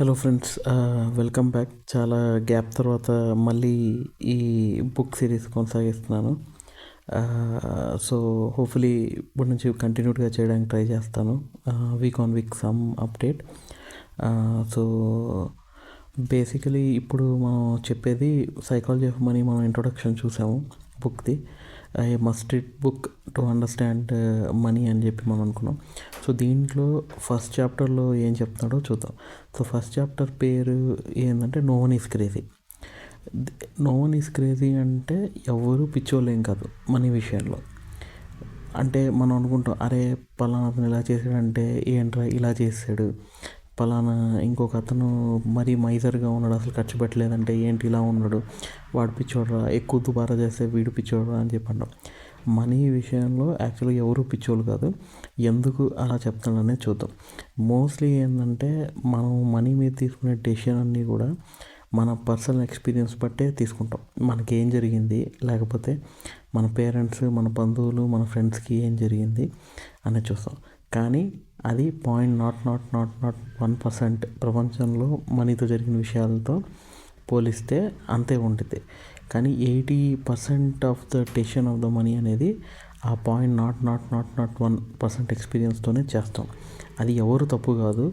Hello friends welcome back. చాలా gap తర్వాత మళ్ళీ ఈ బుక్ సిరీస్ కొనసాగిస్తున్నాను. సో హోప్ఫుల్లీ ఇప్పటి నుంచి కంటిన్యూడ్గా చేయడానికి ట్రై చేస్తాను. Week on week some update so basically ఇప్పుడు మనం చెప్పేది సైకాలజీ ఆఫ్ మనీ మనం ఇంట్రొడక్షన్ చూసాము బుక్ది I must it book to understand uh, money అని చెప్పి మనం అనుకున్నాం. సో దీంట్లో ఫస్ట్ చాప్టర్లో ఏం చెప్తున్నాడో చూద్దాం. సో ఫస్ట్ చాప్టర్ పేరు ఏంటంటే no one is crazy no one is crazy అంటే ఎవరు పిచ్చోళ్ళేం కాదు మనీ విషయంలో. అంటే మనం అనుకుంటాం అరే పలానా అతను ఇలా చేశాడంటే ఏంట్రా ఇలా చేసాడు పలానా ఇంకొక అతను మరీ మైజర్గా ఉన్నాడు అసలు ఖర్చు పెట్టలేదంటే ఏంటి ఇలా ఉన్నాడు వాడు పిచ్చోడ్రా ఎక్కువ దుబారా చేస్తే వీడు పిచ్చోడ్రా అని చెప్పండి. మనీ విషయంలో యాక్చువల్గా ఎవరు పిచ్చోళ్ళు కాదు ఎందుకు అలా చెప్తాననే చూద్దాం. మోస్ట్లీ ఏంటంటే మనం మనీ మీద తీసుకునే డెసిషన్ అన్నీ కూడా మన పర్సనల్ ఎక్స్పీరియన్స్ బట్టే తీసుకుంటాం. మనకి ఏం జరిగింది లేకపోతే మన పేరెంట్స్ మన బంధువులు మన ఫ్రెండ్స్కి ఏం జరిగింది అనేది చూస్తాం. కానీ అది point not not not not one percent ప్రపంచంలో మనీతో జరిగిన విషయాలతో పోలిస్తే అంతే ఉంటుంది కానీ eighty percent of the tension of the money అనేది ఆ point not not not not one percent ఎక్స్పీరియన్స్తోనే చేస్తాం. అది ఎవరు తప్పు కాదు.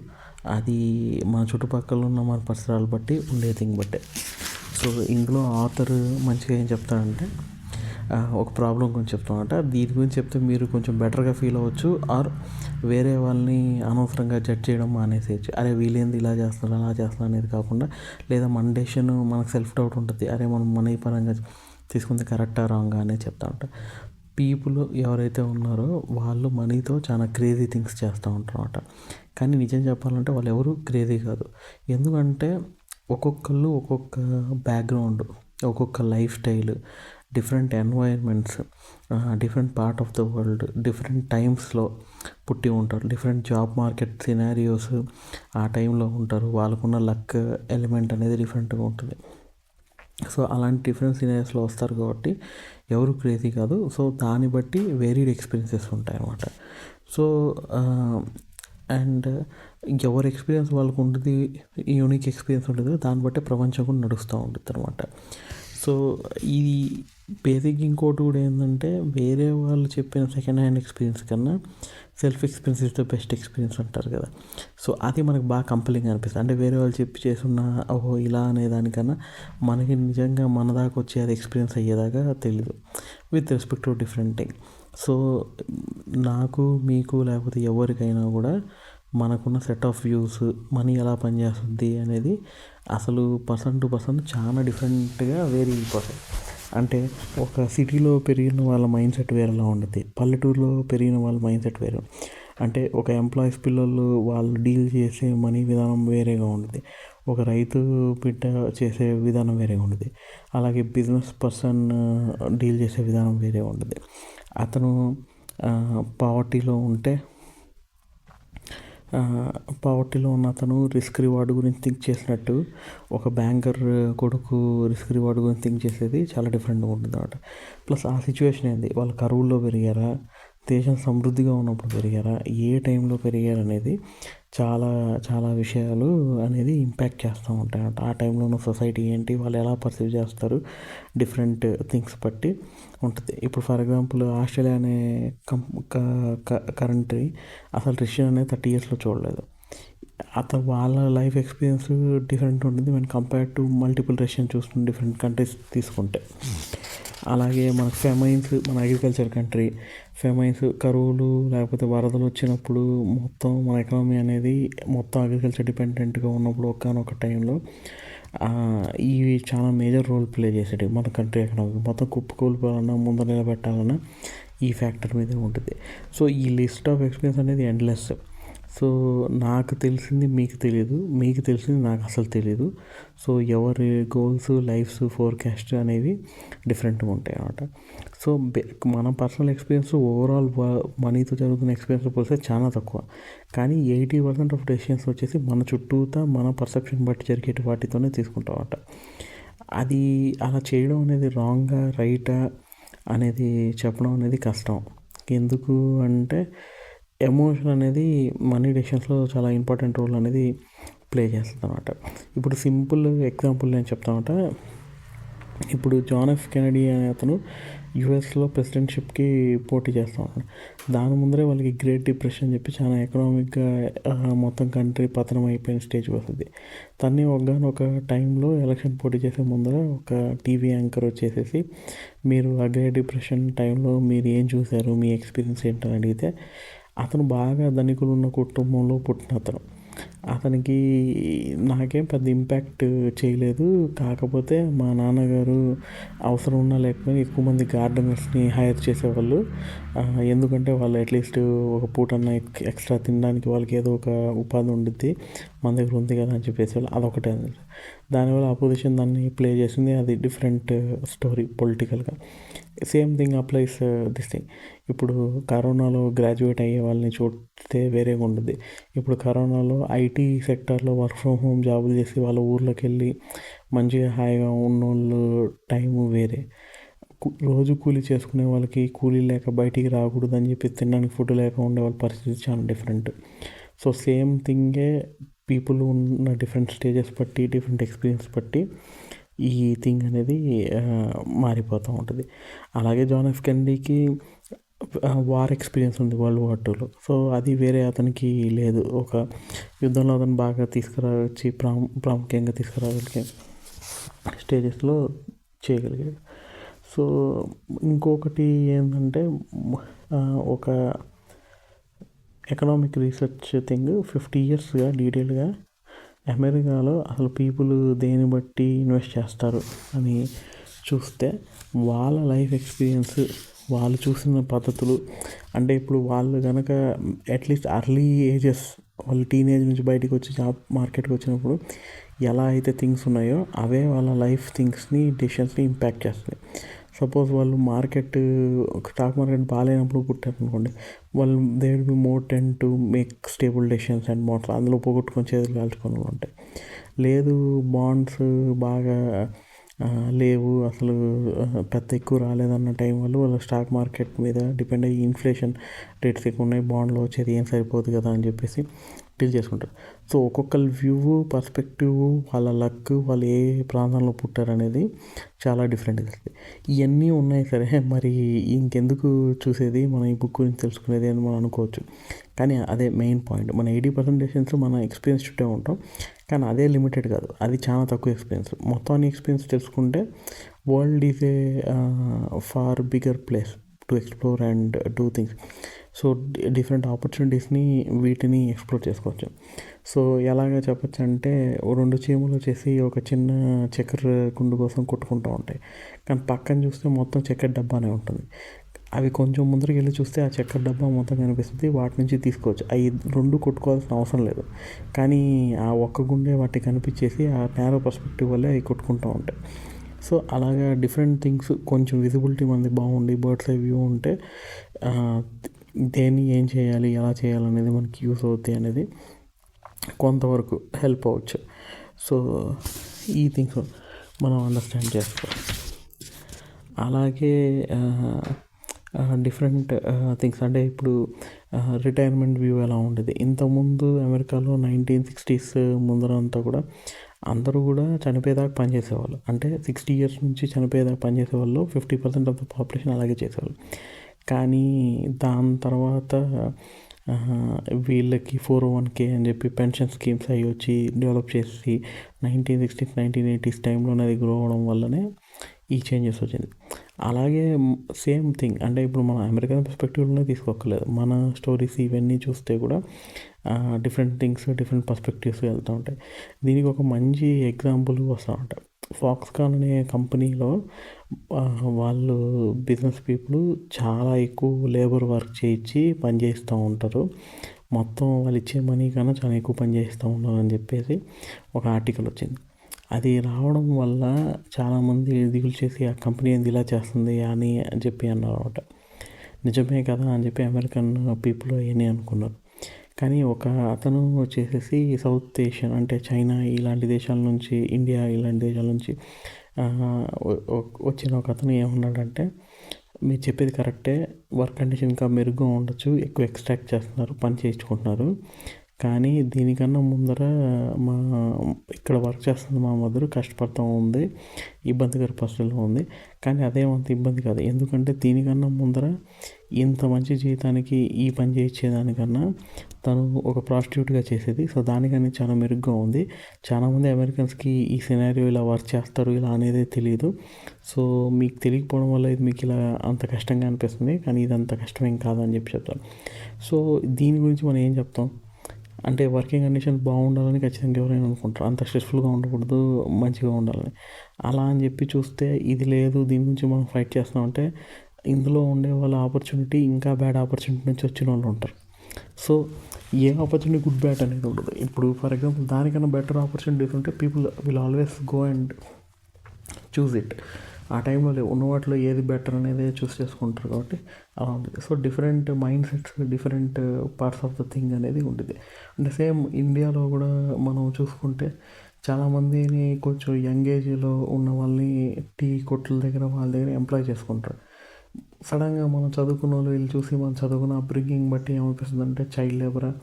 అది మన చుట్టుపక్కల ఉన్న మన పరిసరాలు బట్టి ఉండే థింగ్ బట్టే. సో ఇందులో ఆథర్ మంచిగా ఏం చెప్తాడంటే ఒక ప్రాబ్లం గురించి చెప్తామంట దీని గురించి చెప్తే మీరు కొంచెం బెటర్గా ఫీల్ అవ్వచ్చు. ఆర్ వేరే వాళ్ళని అనవసరంగా జడ్జ్ చేయడం మానేసేయచ్చు. అరే వీలైంది ఇలా చేస్తున్నారు అలా చేస్తున్నారు అనేది కాకుండా లేదా మన డెసిషన్ మనకు సెల్ఫ్ డౌట్ ఉంటుంది. అరే మనం మనీ పరంగా తీసుకుంది కరెక్టా రాంగా అనేది చెప్తా పీపుల్ ఎవరైతే ఉన్నారో వాళ్ళు మనీతో చాలా క్రేజీ థింగ్స్ చేస్తూ ఉంటారు అనమాట కానీ నిజం చెప్పాలంటే వాళ్ళు ఎవరు క్రేజీ కాదు. ఎందుకంటే ఒక్కొక్కళ్ళు ఒక్కొక్క బ్యాక్గ్రౌండ్ ఒక్కొక్క lifestyle different environments different part of the world different టైమ్స్లో పుట్టి ఉంటారు. డిఫరెంట్ జాబ్ మార్కెట్ సినారియోస్ ఆ టైంలో ఉంటారు. వాళ్ళకున్న లక్ ఎలిమెంట్ అనేది డిఫరెంట్గా ఉంటుంది. సో అలాంటి డిఫరెంట్ సినారియోస్లో వస్తారు కాబట్టి ఎవరు క్రేజీ కాదు. సో దాన్ని బట్టి వేరీడ్ ఎక్స్పీరియన్సెస్ ఉంటాయి అన్నమాట. సో అండ్ ఎవరి ఎక్స్పీరియన్స్ వాళ్ళకు ఉంటుంది యూనిక్ ఎక్స్పీరియన్స్ ఉంటుంది దాన్ని బట్టి ప్రపంచం కూడా నడుస్తూ ఉంటుంది అనమాట సో ఇది బేసిక్ ఇంకోటి కూడా ఏంటంటే వేరే వాళ్ళు చెప్పిన సెకండ్ హ్యాండ్ ఎక్స్పీరియన్స్ కన్నా self experience is the best experience అంటారు కదా. సో అది మనకు బాగా కంపెలింగ్ అనిపిస్తుంది. అంటే వేరే వాళ్ళు చెప్పి చేస్తున్న ఓహో ఇలా అనే దానికన్నా మనకి నిజంగా మన దాకా వచ్చే అది ఎక్స్పీరియన్స్ అయ్యేదాకా తెలియదు with respect to different thing so నాకు మీకు లేకపోతే ఎవరికైనా కూడా మనకున్న సెట్ ఆఫ్ వ్యూస్ మనీ ఎలా పనిచేస్తుంది అనేది అసలు పర్సన్ టు పర్సన్ చాలా డిఫరెంట్గా వేరీ అయిపోతాయి. అంటే ఒక సిటీలో పెరిగిన వాళ్ళ మైండ్ సెట్ వేరేలా ఉంటుంది పల్లెటూరులో పెరిగిన వాళ్ళ మైండ్ సెట్ వేరే. అంటే ఒక ఎంప్లాయీస్ పిల్లలు వాళ్ళు డీల్ చేసే మనీ విధానం వేరేగా ఉంటుంది ఒక రైతు బిడ్డ చేసే విధానం వేరేగా ఉంటుంది అలాగే బిజినెస్ పర్సన్ డీల్ చేసే విధానం వేరే ఉంటుంది అతను పావర్టీలో ఉంటే పావర్టీలో ఉన్న అతను రిస్క్ రివార్డ్ గురించి థింక్ చేసినట్టు ఒక బ్యాంకర్ కొడుకు రిస్క్ రివార్డ్ గురించి థింక్ చేసేది చాలా డిఫరెంట్గా ఉంటుంది అనమాట ప్లస్ ఆ సిచ్యువేషన్ ఏంది? వాళ్ళు కరువుల్లో పెరిగారా? దేశం సమృద్ధిగా ఉన్నప్పుడు పెరిగారా? ఏ టైంలో పెరిగారు అనేది చాలా చాలా విషయాలు అనేది ఇంపాక్ట్ చేస్తూ ఉంటాయి అంట ఆ టైంలో ఉన్న సొసైటీ ఏంటి వాళ్ళు ఎలా పర్సీవ్ చేస్తారు డిఫరెంట్ థింగ్స్ బట్టి ఉంటుంది. ఇప్పుడు ఫర్ ఎగ్జాంపుల్ ఆస్ట్రేలియా అనే కం కరెంట్రీ అసలు రష్యన్ అనేది థర్టీ ఇయర్స్లో చూడలేదు. అతను వాళ్ళ లైఫ్ ఎక్స్పీరియన్స్ డిఫరెంట్ ఉంటుంది. మనం కంపేర్ టు మల్టిపుల్ రష్యన్ చూసుకుని డిఫరెంట్ కంట్రీస్ తీసుకుంటే. Hmm. అలాగే మన ఫెమైన్స్ మన అగ్రికల్చర్ కంట్రీ ఫెమైన్స్ కరువులు లేకపోతే వరదలు వచ్చినప్పుడు మొత్తం మన ఎకానమీ అనేది మొత్తం అగ్రికల్చర్ డిపెండెంట్గా ఉన్నప్పుడు ఒకనొక టైంలో ఇవి చాలా మేజర్ రోల్ ప్లే చేసేవి మన కంట్రీ ఎకనామీ మొత్తం కుప్పకూలిపోవాలన్నా ముందు నిలబెట్టాలన్నా ఈ ఫ్యాక్టర్ మీదే ఉంటుంది. సో ఈ లిస్ట్ ఆఫ్ ఎక్స్పీరియన్స్ అనేది ఎండ్లెస్ సో నాకు తెలిసింది మీకు తెలియదు. మీకు తెలిసింది నాకు అసలు తెలియదు. సో ఎవరి గోల్స్ లైఫ్స్ ఫోర్కాస్ట్ అనేవి డిఫరెంట్గా ఉంటాయి అన్నమాట. సో మన పర్సనల్ ఎక్స్పీరియన్స్ ఓవరాల్ మనీతో జరుగుతున్న ఎక్స్పీరియన్స్ పోలిస్తే చాలా తక్కువ. కానీ ఎయిటీ పర్సెంట్ ఆఫ్ డెసిషన్స్ వచ్చేసి మన చుట్టూతా మన పర్సెప్షన్ బట్టి జరిగే వాటితోనే తీసుకుంటాం అన్నమాట. అది అలా చేయడం అనేది రాంగా రైటా అనేది చెప్పడం అనేది కష్టం. ఎందుకు అంటే ఎమోషన్ అనేది మనీ డెసిషన్స్లో చాలా ఇంపార్టెంట్ రోల్ అనేది ప్లే చేస్తుంది అనమాట ఇప్పుడు సింపుల్ ఎగ్జాంపుల్ నేను చెప్తామంట ఇప్పుడు జాన్ ఎఫ్ కెనడీ అనే అతను యుఎస్లో ప్రెసిడెంట్షిప్కి పోటీ చేస్తూ ఉన్నాడు. దాని ముందరే వాళ్ళకి గ్రేట్ డిప్రెషన్ చెప్పి చాలా ఎకనామిక్గా మొత్తం కంట్రీ పతనం అయిపోయిన స్టేజ్ వస్తుంది. తన్ని ఒక టైంలో ఎలక్షన్ పోటీ చేసే ముందర ఒక టీవీ యాంకర్ వచ్చేసేసి మీరు ఆ గ్రేట్ డిప్రెషన్ టైంలో మీరు ఏం చూశారు మీ ఎక్స్పీరియన్స్ ఏంటని అడిగితే అతను బాగా ధనికులు ఉన్న కుటుంబంలో పుట్టిన అతను. అతనికి నాకేం పెద్ద ఇంపాక్ట్ చేయలేదు. కాకపోతే మా నాన్నగారు అవసరం ఉన్నా లేకపోయినా ఎక్కువ మంది గార్డెనర్స్ని హైర్ చేసేవాళ్ళు. ఎందుకంటే వాళ్ళు అట్లీస్ట్ ఒక పూటన్న ఎక్స్ట్రా తినడానికి వాళ్ళకి ఏదో ఒక ఉపాధి ఉండిద్ది. మన దగ్గర ఉంది కదా అని చెప్పేసి వాళ్ళు అదొకటే దానివల్ల అపోజిషన్ దాన్ని ప్లే చేసింది. అది డిఫరెంట్ స్టోరీ పొలిటికల్గా same thing applies this thing ఇప్పుడు కరోనాలో గ్రాడ్యుయేట్ అయ్యే వాళ్ళని చూస్తే వేరేగా ఉంటుంది ఇప్పుడు కరోనాలో ఐటీ సెక్టర్లో వర్క్ ఫ్రమ్ హోమ్ జాబులు చేసి వాళ్ళ ఊర్లోకి వెళ్ళి మంచిగా హాయిగా ఉన్నోళ్ళు టైము వేరే. రోజు కూలీ చేసుకునే వాళ్ళకి కూలీ లేక బయటికి రాకూడదు అని చెప్పి తినడానికి ఫుడ్ లేక ఉండే వాళ్ళ పరిస్థితి చాలా డిఫరెంట్ సో సేమ్ థింగే పీపుల్ ఉన్న డిఫరెంట్ స్టేజెస్ బట్టి డిఫరెంట్ ఎక్స్పీరియన్స్ బట్టి ఈ థింగ్ అనేది మారిపోతూ ఉంటుంది. అలాగే జాన్ ఎఫ్ కెండీకి వార్ ఎక్స్పీరియన్స్ ఉంది వరల్డ్ వార్ టూలో సో అది వేరే అతనికి లేదు. ఒక యుద్ధంలో అతను బాగా తీసుకురావచ్చి ప్రాము ప్రాముఖ్యంగా తీసుకురాగలిగే స్టేజెస్లో చేయగలిగాడు. సో ఇంకొకటి ఏంటంటే ఒక ఎకనామిక్ రీసెర్చ్ థింగ్ ఫిఫ్టీ ఇయర్స్గా డీటెయిల్గా అమెరికాలో అసలు పీపుల్ దేని బట్టి ఇన్వెస్ట్ చేస్తారు అని చూస్తే వాళ్ళ లైఫ్ ఎక్స్పీరియన్స్ వాళ్ళు చూసిన పద్ధతులు. అంటే ఇప్పుడు వాళ్ళు కనుక అట్లీస్ట్ అర్లీ ఏజెస్ వాళ్ళు టీనేజ్ నుంచి బయటకు వచ్చి జాబ్ మార్కెట్కి వచ్చినప్పుడు ఎలా అయితే థింగ్స్ ఉన్నాయో అవే వాళ్ళ లైఫ్ థింగ్స్ని డిసిషన్స్ని ఇంపాక్ట్ చేస్తాయి. సపోజ్ వాళ్ళు మార్కెట్ స్టాక్ మార్కెట్ బాగాలేనప్పుడు పుట్టారు అనుకోండి వాళ్ళు they will be more tend to make stable decisions and motor అందులో పోగొట్టుకొని చేతులు కాల్చుకొని ఉంటాయి. లేదు బాండ్స్ బాగా లేవు అసలు పెద్ద ఎక్కువ రాలేదన్న టైం వాళ్ళు వాళ్ళ స్టాక్ మార్కెట్ మీద డిపెండ్ అయ్యి ఇన్ఫ్లేషన్ రేట్స్ ఎక్కువ ఉన్నాయి బాండ్లో వచ్చేది ఏం సరిపోదు కదా అని చెప్పేసి డీల్ చేసుకుంటారు. సో ఒక్కొక్కరి వ్యూ పర్స్పెక్టివ్ వాళ్ళ లక్ వాళ్ళు ఏ ప్రాంతంలో పుట్టారనేది చాలా డిఫరెంట్ తెలుస్తుంది ఇవన్నీ ఉన్నాయి సరే మరి ఇంకెందుకు చూసేది? మనం ఈ బుక్ గురించి తెలుసుకునేది అని మనం అనుకోవచ్చు. కానీ అదే మెయిన్ పాయింట్ మన ఎయిటీ పర్సెంటేషన్స్ మన ఎక్స్పీరియన్స్ చుట్టే ఉంటాం. కానీ అదే లిమిటెడ్ కాదు. అది చాలా తక్కువ ఎక్స్పీరియన్స్ మొత్తాన్ని ఎక్స్పీరియన్స్ తెలుసుకుంటే world is a far bigger place to explore and do things so different ఆపర్చునిటీస్ని వీటిని ఎక్స్ప్లోర్ చేసుకోవచ్చు. సో ఎలాగ చెప్పచ్చు అంటే రెండు చీమలు వచ్చేసి ఒక చిన్న చక్కెర గుండు కోసం కొట్టుకుంటూ ఉంటాయి. కానీ పక్కన చూస్తే మొత్తం చక్కెర డబ్బానే ఉంటుంది. అవి కొంచెం ముందరికి వెళ్ళి చూస్తే ఆ చక్కెర డబ్బా మొత్తం కనిపిస్తుంది. వాటి నుంచి తీసుకోవచ్చు. అవి రెండు కొట్టుకోవాల్సిన అవసరం లేదు. కానీ ఆ ఒక్క గుండె వాటికి కనిపించేసి ఆ నేరో పర్స్పెక్టివ్ వల్లే అవి కొట్టుకుంటూ ఉంటాయి. సో అలాగా డిఫరెంట్ థింగ్స్ కొంచెం విజిబిలిటీ మనది బాగుండి బర్డ్స్ వ్యూ ఉంటే దేన్ని ఏం చేయాలి ఎలా చేయాలనేది మనకి యూస్ అవుతాయి అనేది కొంతవరకు హెల్ప్ అవ్వచ్చు సో ఈ థింగ్స్ మనం అండర్స్టాండ్ చేసుకోవాలి. అలాగే డిఫరెంట్ థింగ్స్ అంటే ఇప్పుడు రిటైర్మెంట్ వ్యూ ఎలా ఉండేది? ఇంతకుముందు అమెరికాలో నైన్టీన్ సిక్స్టీస్ ముందర అంతా కూడా అందరూ కూడా చనిపోయేదాకా పనిచేసేవాళ్ళు అంటే సిక్స్టీ ఇయర్స్ నుంచి చనిపోయేదాకా పనిచేసేవాళ్ళు fifty percent of the population అలాగే చేసేవాళ్ళు. కానీ దాని తర్వాత వీళ్ళకి ఫోర్ వన్ కే అని చెప్పి పెన్షన్ స్కీమ్స్ అవి వచ్చి డెవలప్ చేసి నైన్టీన్ సిక్స్టీస్ నైన్టీన్ ఎయిటీస్ టైంలోనే అది గ్రో అవడం వల్లనే ఈ చేంజెస్ వచ్చింది. అలాగే సేమ్ థింగ్ అంటే ఇప్పుడు మన అమెరికన్ పర్స్పెక్టివ్లోనే తీసుకోకలేదు మన స్టోరీస్ ఇవన్నీ చూస్తే కూడా డిఫరెంట్ థింగ్స్ డిఫరెంట్ పర్స్పెక్టివ్స్ వెళ్తూ ఉంటాయి. దీనికి ఒక మంచి ఎగ్జాంపుల్ వస్తూ ఉంటాయి. ఫాక్స్కాన్ అనే కంపెనీలో వాళ్ళు బిజినెస్ పీపుల్ చాలా ఎక్కువ లేబర్ వర్క్ చేయించి పని చేస్తూ ఉంటారు. మొత్తం వాళ్ళు ఇచ్చే మనీ కన్నా చాలా ఎక్కువ పని చేస్తూ ఉన్నారు అని చెప్పేసి ఒక ఆర్టికల్ వచ్చింది. అది రావడం వల్ల చాలామంది దిగులు చేసి ఆ కంపెనీ ఏంది ఇలా చేస్తుంది అని చెప్పి అన్నారు అనమాట నిజమే కదా అని చెప్పి అమెరికన్ పీపుల్ అవన్నీ అనుకున్నారు. కానీ ఒక అతను వచ్చేసేసి సౌత్ ఏషియన్ అంటే చైనా ఇలాంటి దేశాల నుంచి ఇండియా ఇలాంటి దేశాల నుంచి వచ్చిన ఒక అతను ఏమన్నాడంటే మీరు చెప్పేది కరెక్టే వర్క్ కండిషన్ ఇంకా మెరుగ్గా ఉండొచ్చు ఎక్కువ ఎక్స్ట్రాక్ట్ చేస్తున్నారు పని చేయించుకుంటున్నారు. కానీ దీనికన్నా ముందర మా ఇక్కడ వర్క్ చేస్తుంది మా మదర్ కష్టపడుతూ ఉంది ఇబ్బందికర పరిస్థితుల్లో ఉంది. కానీ అదేమంత ఇబ్బంది కాదు. ఎందుకంటే దీనికన్నా ముందర ఇంత మంచి జీవితానికి ఈ పని చేయించేదానికన్నా తను ఒక ప్రాస్టిట్యూట్గా చేసేది. సో దానికని చాలా మెరుగ్గా ఉంది. చాలామంది అమెరికన్స్కి ఈ సినారియో ఇలా వర్క్ చేస్తారు ఇలా అనేది తెలియదు సో మీకు తెలియకపోవడం వల్ల ఇది మీకు ఇలా అంత కష్టంగా అనిపిస్తుంది. కానీ ఇది అంత కష్టమేం కాదని చెప్పి చెప్తాను. సో దీని గురించి మనం ఏం చెప్తాం? అంటే వర్కింగ్ కండిషన్ బాగుండాలని ఖచ్చితంగా ఎవరైనా అనుకుంటారు. అంత స్ట్రెస్ఫుల్గా ఉండకూడదు మంచిగా ఉండాలని. అలా అని చెప్పి చూస్తే ఇది లేదు దీని గురించి మనం ఫైట్ చేస్తామంటే ఇందులో ఉండే వాళ్ళ ఆపర్చునిటీ ఇంకా బ్యాడ్ ఆపర్చునిటీ నుంచి వచ్చిన వాళ్ళు ఉంటారు. So a opportunity good bad అనేది ఉండదు. ఇప్పుడు ఫర్ ఎగ్జాంపుల్ దానికన్నా బెటర్ ఆపర్చునిటీస్ ఉంటే people will always go and choose it. ఆ టైంలో ఉన్న వాటిలో ఏది బెటర్ అనేది చూస్ చేసుకుంటారు కాబట్టి అలా ఉంటుంది. So different mindsets different parts of the thing అనేది ఉంటుంది. అంటే సేమ్ ఇండియాలో కూడా మనం చూసుకుంటే చాలామందిని కొంచెం యంగ్ ఏజ్లో ఉన్న వాళ్ళని టీ కొట్ల దగ్గర వాళ్ళ దగ్గర ఎంప్లాయ్ చేసుకుంటారు. సడన్గా మనం చదువుకున్న వాళ్ళు వీళ్ళు చూసి మనం చదువుకున్న బ్రింగింగ్ బట్టి ఏమనిపిస్తుంది అంటే చైల్డ్ లేబర్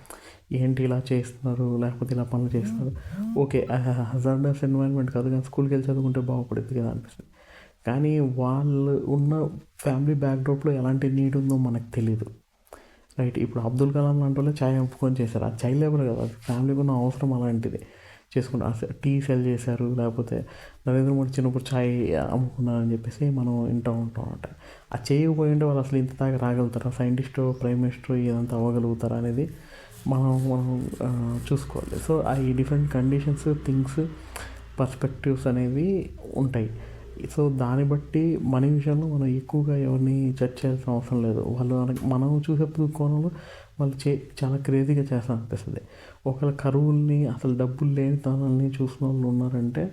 ఏంటి ఇలా చేస్తున్నారు? లేకపోతే ఇలా పనులు చేస్తున్నారు? ఓకే హజార్డస్ ఎన్వైరన్మెంట్ కాదు కానీ స్కూల్కి వెళ్ళి చదువుకుంటే బాగుపడుతుంది కదా అనిపిస్తుంది. కానీ వాళ్ళు ఉన్న ఫ్యామిలీ బ్యాక్డ్రాప్లో ఎలాంటి నీడ్ ఉందో మనకు తెలియదు రైట్ ఇప్పుడు అబ్దుల్ కలాం లాంటి వాళ్ళు ఛాయ్ అమ్ముకొని చేశారు. ఆ చైల్డ్ లేబర్ కదా ఫ్యామిలీకి ఉన్న అవసరం అలాంటిది. చేసుకుంటారు టీ సెల్ చేశారు లేకపోతే నరేంద్ర మోడీ చిన్నప్పుడు ఛాయ్ అమ్ముకున్నారని చెప్పేసి మనం వింటూ ఉంటాం అంట ఆ చేయకపోయింటే వాళ్ళు అసలు ఇంత దాకా రాగలుగుతారా? సైంటిస్ట్ ప్రైమ్ మినిస్టర్ ఇదంతా అవ్వగలుగుతారా అనేది మనం మనం చూసుకోవాలి. సో ఈ డిఫరెంట్ కండిషన్స్ థింగ్స్ పర్స్పెక్టివ్స్ అనేవి ఉంటాయి. సో దాన్ని బట్టి మన విషయంలో మనం ఎక్కువగా ఎవరిని జడ్జ్ చేయాల్సిన అవసరం లేదు. వాళ్ళు మనం చూసే కోణంలో వాళ్ళు చే చాలా క్రేజీగా చేస్తా అనిపిస్తుంది. ఒకవేళ కరువుల్ని అసలు డబ్బులు లేని తనల్ని చూసిన వాళ్ళు ఉన్నారంటే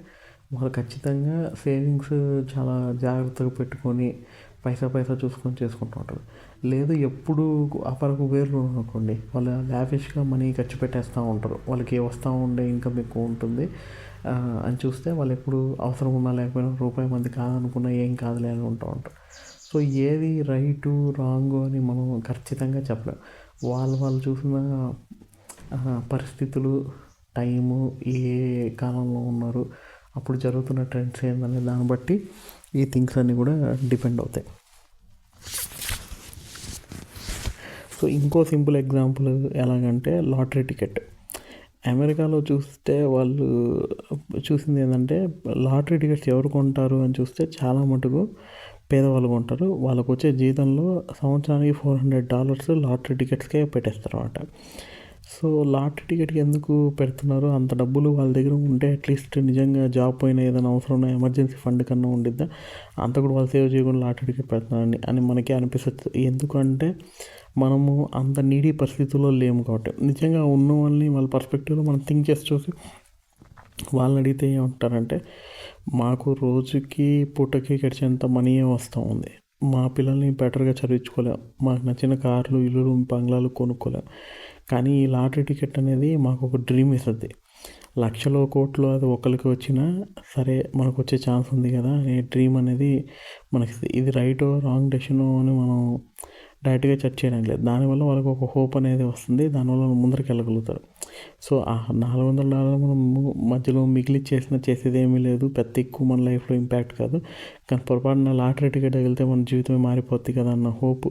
వాళ్ళు ఖచ్చితంగా సేవింగ్స్ చాలా జాగ్రత్తగా పెట్టుకొని పైసా పైసా చూసుకొని చేసుకుంటూ ఉంటారు. లేదు ఎప్పుడు అపరకు వేరు అనుకోండి వాళ్ళు లావిష్గా మనీ ఖర్చు పెట్టేస్తూ ఉంటారు. వాళ్ళకి వస్తూ ఉండే ఇంకా ఎక్కువ ఉంటుంది. అని చూస్తే వాళ్ళు ఎప్పుడు అవసరం ఉన్నా లేకపోయినా రూపాయి మంది కాదనుకున్నా ఏం కాదులే అని ఉంటూ ఉంటారు. సో ఏది రైటు రాంగు అని మనం ఖచ్చితంగా చెప్పలేం. వాళ్ళు వాళ్ళు చూసిన పరిస్థితులు టైము ఏ కాలంలో ఉన్నారు అప్పుడు జరుగుతున్న ట్రెండ్స్ ఏందనే దాన్ని బట్టి ఈ థింగ్స్ అన్నీ కూడా డిపెండ్ అవుతాయి. సో ఇంకో సింపుల్ ఎగ్జాంపుల్ ఎలాగంటే లాటరీ టికెట్. అమెరికాలో చూస్తే వాళ్ళు చూసింది ఏంటంటే లాటరీ టికెట్స్ ఎవరు కొంటారు అని చూస్తే చాలా మటుకు పేదవాళ్ళు కొంటారు. వాళ్ళకు వచ్చే జీతంలో సంవత్సరానికి ఫోర్ హండ్రెడ్ డాలర్స్ లాటరీ టికెట్స్కే పెట్టేస్తారు అనమాట సో లాటరీ టికెట్కి ఎందుకు పెడుతున్నారు? అంత డబ్బులు వాళ్ళ దగ్గర ఉంటే అట్లీస్ట్ నిజంగా జాబ్ పోయిన ఏదైనా అవసరం ఉన్న ఎమర్జెన్సీ ఫండ్ కన్నా ఉండిద్దా? అంత కూడా వాళ్ళు సేవ్ చేయకుండా లాటరీ టికెట్ పెడుతున్నారని అని మనకి అనిపిస్తుంది. ఎందుకంటే మనము అంత నీడీ పరిస్థితుల్లో లేము కాబట్టి. నిజంగా ఉన్న వాళ్ళని వాళ్ళ పర్స్పెక్టివ్లో మనం థింక్ చేసి చూసి వాళ్ళని అడిగితే ఏమంటారంటే మాకు రోజుకి పూటకి గడిచేంత మనీ వస్తూ ఉంది. మా పిల్లల్ని బెటర్గా చదివించుకోలేం. మాకు నచ్చిన కార్లు ఇల్లులు బంగ్లాలు కొనుక్కోలేం. కానీ ఈ లాటరీ టికెట్ అనేది మాకు ఒక డ్రీమ్ ఇస్తుంది లక్షలో కోట్లు అది ఒకరికి వచ్చినా సరే మనకు వచ్చే ఛాన్స్ ఉంది కదా. అనే డ్రీమ్ అనేది మనకి ఇది రైటో రాంగ్ డెషనో అని మనం డైరెక్ట్గా చర్చ్ చేయడం లేదు. దానివల్ల వాళ్ళకి ఒక హోప్ అనేది వస్తుంది. దానివల్ల ముందరికి వెళ్ళగలుగుతారు. సో ఆ నాలుగు వందల డాలర్ మనం మధ్యలో మిగిలి చేసిన చేసేది ఏమీ లేదు. పెద్ద ఎక్కువ మన లైఫ్లో ఇంపాక్ట్ కాదు. కానీ పొరపాటున లాటరీ టికెట్ తగిలితే మన జీవితమే మారిపోద్ది కదా అన్న హోప్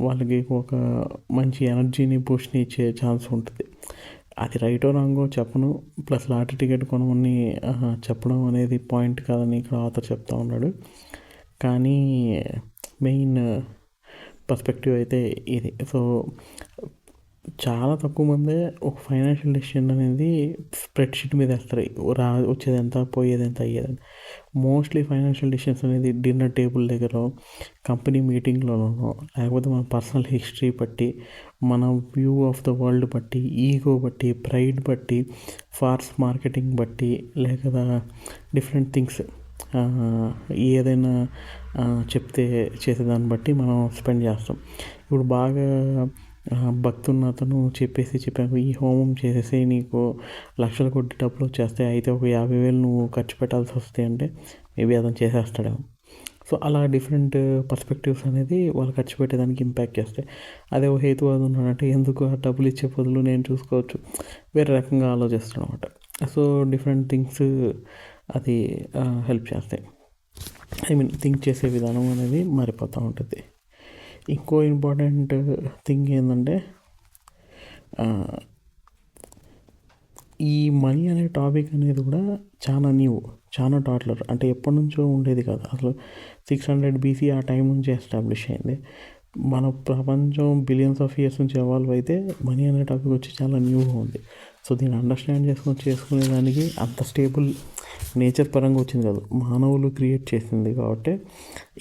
వాళ్ళకి ఒక మంచి ఎనర్జీని బూస్ట్ని ఇచ్చే ఛాన్స్ ఉంటుంది. అది రైటో రాంగో చెప్పను. ప్లస్ లాటరీ టికెట్ కొనమని చెప్పడం అనేది పాయింట్ కాదని ఇక్కడ ఆథర్ చెప్తా ఉన్నాడు. కానీ మెయిన్ పర్స్పెక్టివ్ అయితే ఇది. సో చాలా తక్కువ మందే ఒక ఫైనాన్షియల్ డెసిషన్ అనేది స్ప్రెడ్షీట్ మీద వేస్తారు. రా వచ్చేది ఎంత పోయేది ఎంత అయ్యేది మోస్ట్లీ ఫైనాన్షియల్ డెసిషన్స్ అనేది డిన్నర్ టేబుల్ దగ్గర కంపెనీ మీటింగ్లోనో లేకపోతే మన పర్సనల్ హిస్టరీ బట్టి మన వ్యూ ఆఫ్ ద వరల్డ్ బట్టి ఈగో బట్టి ప్రైడ్ బట్టి ఫార్స్ మార్కెటింగ్ బట్టి లేకపోతే డిఫరెంట్ థింగ్స్ ఏదైనా చెప్తే చేసేదాన్ని బట్టి మనం స్పెండ్ చేస్తాం. ఇప్పుడు బాగా భక్తి ఉన్న అతను చెప్పేసి చెప్పాను ఈ హోమం చేసేసి నీకు లక్షల కొద్ది డబ్బులు వచ్చేస్తాయి. అయితే ఒక యాభై వేలు నువ్వు ఖర్చు పెట్టాల్సి వస్తాయి అంటే మేబీ అతను చేసేస్తాడేమో. సో అలా డిఫరెంట్ పర్స్పెక్టివ్స్ అనేది వాళ్ళు ఖర్చు పెట్టేదానికి ఇంపాక్ట్ చేస్తాయి. అదే ఓ హేతువాదం ఉన్నాడంటే ఎందుకు ఆ డబ్బులు ఇచ్చే బదులు నేను చూసుకోవచ్చు? వేరే రకంగా ఆలోచిస్తాడు అనమాట సో డిఫరెంట్ థింగ్స్ అది హెల్ప్ చేస్తాయి. ఐ మీన్ థింక్ చేసే విధానం అనేది మారిపోతూ ఉంటుంది. ఇంకో ఇంపార్టెంట్ థింగ్ ఏంటంటే ఈ మనీ అనే టాపిక్ అనేది కూడా చాలా న్యూ చాలా టాట్లర్ అంటే ఎప్పటి నుంచో ఉండేది కాదు. అసలు సిక్స్ హండ్రెడ్ బీసీ ఆ టైం నుంచి ఎస్టాబ్లిష్ అయింది. మన ప్రపంచం బిలియన్స్ ఆఫ్ ఇయర్స్ నుంచి ఎవాల్వ్ అయితే మనీ అనే టాపిక్ వచ్చి చాలా న్యూగా ఉంది. సో దీన్ని అండర్స్టాండ్ చేసుకొని చేసుకునే దానికి అంత స్టేబుల్ నేచర్ పరంగా వచ్చింది కాదు. మానవులు క్రియేట్ చేసింది కాబట్టి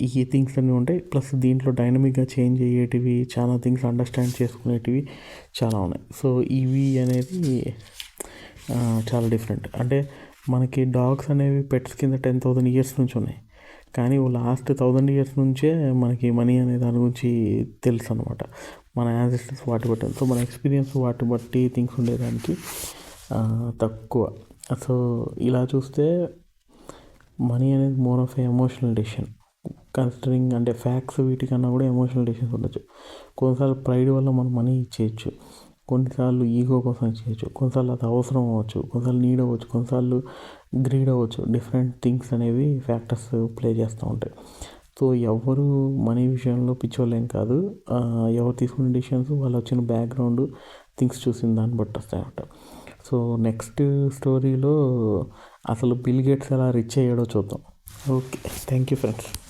ఈ థింగ్స్ అన్నీ ఉంటాయి. ప్లస్ దీంట్లో డైనమిక్గా చేంజ్ అయ్యేటివి చాలా థింగ్స్ అండర్స్టాండ్ చేసుకునేటివి చాలా ఉన్నాయి. సో ఇవి అనేది చాలా డిఫరెంట్ అంటే మనకి డాగ్స్ అనేవి పెట్స్ కింద టెన్ థౌసండ్ ఇయర్స్ నుంచి ఉన్నాయి. కానీ లాస్ట్ థౌజండ్ ఇయర్స్ నుంచే మనకి మనీ అనే దాని గురించి తెలుసు అనమాట మన యాన్సిస్టర్స్ వాటి బట్టి సో మన ఎక్స్పీరియన్స్ వాటి బట్టి థింగ్స్ ఉండేదానికి తక్కువ. సో ఇలా చూస్తే మనీ అనేది more of emotional decision considering అంటే ఫ్యాక్ట్స్ వీటికన్నా కూడా ఎమోషనల్ డెసిషన్స్ ఉండొచ్చు. కొన్నిసార్లు ప్రైడ్ వల్ల మనం మనీ ఇచ్చేయచ్చు. కొన్నిసార్లు ఈగో కోసం చేయొచ్చు కొన్నిసార్లు అది అవసరం అవ్వచ్చు. కొన్నిసార్లు నీడ్ అవ్వచ్చు. కొన్నిసార్లు గ్రీడ్ అవ్వచ్చు. డిఫరెంట్ థింగ్స్ అనేవి ఫ్యాక్టర్స్ ప్లే చేస్తూ ఉంటాయి. సో ఎవరు మనీ విషయంలో పిచ్చోళ్ళేం కాదు. ఎవరు తీసుకునే డిసిషన్స్ వాళ్ళు వచ్చిన బ్యాక్గ్రౌండ్ థింగ్స్ చూసిన దాన్ని బట్టి వస్తాయన్నమాట సో నెక్స్ట్ స్టోరీలో అసలు బిల్ గేట్స్ ఎలా రిచ్ అయ్యాడో చూద్దాం. Okay thank you friends